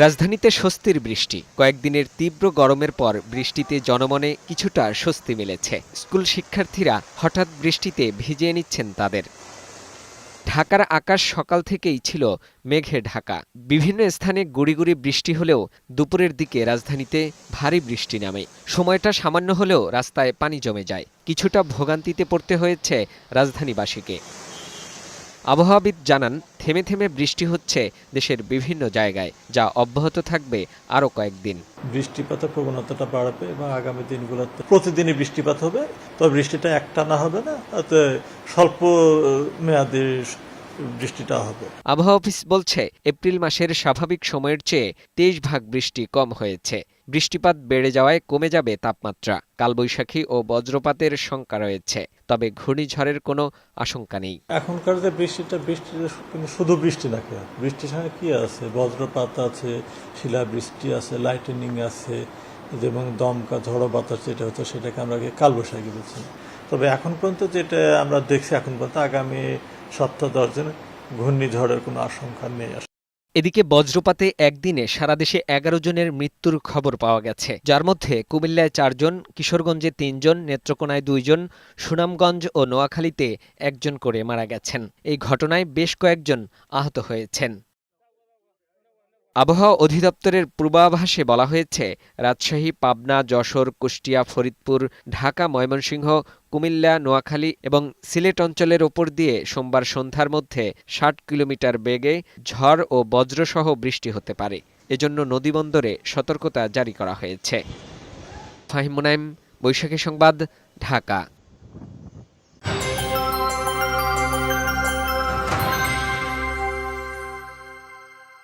রাজধানীতে স্বস্তির বৃষ্টি। কয়েকদিনের তীব্র গরমের পর বৃষ্টিতে জনমনে কিছুটা স্বস্তি মিলেছে। স্কুল শিক্ষার্থীরা হঠাৎ বৃষ্টিতে ভিজিয়ে নিচ্ছেন তাদের। ঢাকার আকাশ সকাল থেকেই ছিল মেঘে ঢাকা। বিভিন্ন স্থানে গুড়ি গুড়ি বৃষ্টি হলেও দুপুরের দিকে রাজধানীতে ভারী বৃষ্টি নামে। সময়টা সামান্য হলেও রাস্তায় পানি জমে যায়। কিছুটা ভোগান্তিতে পড়তে হয়েছে রাজধানীবাসীকে। আবহাওয়াবিদ জানান থেমে থেমে বৃষ্টি হচ্ছে দেশের বিভিন্ন জায়গায় যা অব্যাহত থাকবে আরও কয়েকদিন। বৃষ্টিপাতের প্রবণতাটা বাড়বে এবং আগামী দিনগুলোতে প্রতিদিনই বৃষ্টিপাত হবে তবে বৃষ্টিটা একটানা হবে না তাতে স্বল্প মেয়াদী বৃষ্টিটা হবে। আবহাওয়া অফিস বলছে এপ্রিল মাসের স্বাভাবিক সময়ের চেয়ে তেইশ ভাগ বৃষ্টি কম হয়েছে। বৃষ্টিপাত বেড়ে যাওয়ায় কমে যাবে তাপমাত্রা, কালবৈশাখী ও বজ্রপাতের শঙ্কা রয়েছে, তবে ঘূর্ণিঝড়ের কোনো আশঙ্কা নেই। এখনকার যে বৃষ্টিটা বৃষ্টি শুধু বৃষ্টি না বৃষ্টির সঙ্গে কি আছে? বজ্রপাত আছে শিলা বৃষ্টি আছে লাইটেনিং আছে এবং দমকা ঝড়ো বাতাস যেটা হচ্ছে সেটাকে আমরা আগে কালবৈশাখী বলছি। তবে এখন পর্যন্ত যেটা আমরা দেখছি, এখন পর্যন্ত আগামী সপ্তাহ দশ দিন ঘূর্ণিঝড়ের কোনো আশঙ্কা নেই। এদিকে বজ্রপাতে একদিনে সারা দেশে এগারো জনের মৃত্যুর খবর পাওয়া গেছে। যার মধ্যে কুমিল্লায় চারজন কিশোরগঞ্জে তিনজন নেত্রকোনায় দুইজন সুনামগঞ্জ ও নোয়াখালীতে একজন করে মারা গেছেন। এই ঘটনায় বেশ কয়েকজন আহত হয়েছেন। আবহাওয়া অধিদপ্তরের পূর্বাভাসে বলা হয়েছে, রাজশাহী, পাবনা, যশোর, কুষ্টিয়া, ফরিদপুর, ঢাকা, ময়মনসিংহ, কুমিল্লা, নোয়াখালী এবং সিলেট অঞ্চলের ওপর দিয়ে সোমবার সন্ধ্যার মধ্যে ষাট কিলোমিটার বেগে ঝড় ও বজ্রসহ বৃষ্টি হতে পারে। এজন্য নদীবন্দরে সতর্কতা জারি করা হয়েছে। ফাহিম মুনাইম, বৈশাখী সংবাদ, ঢাকা।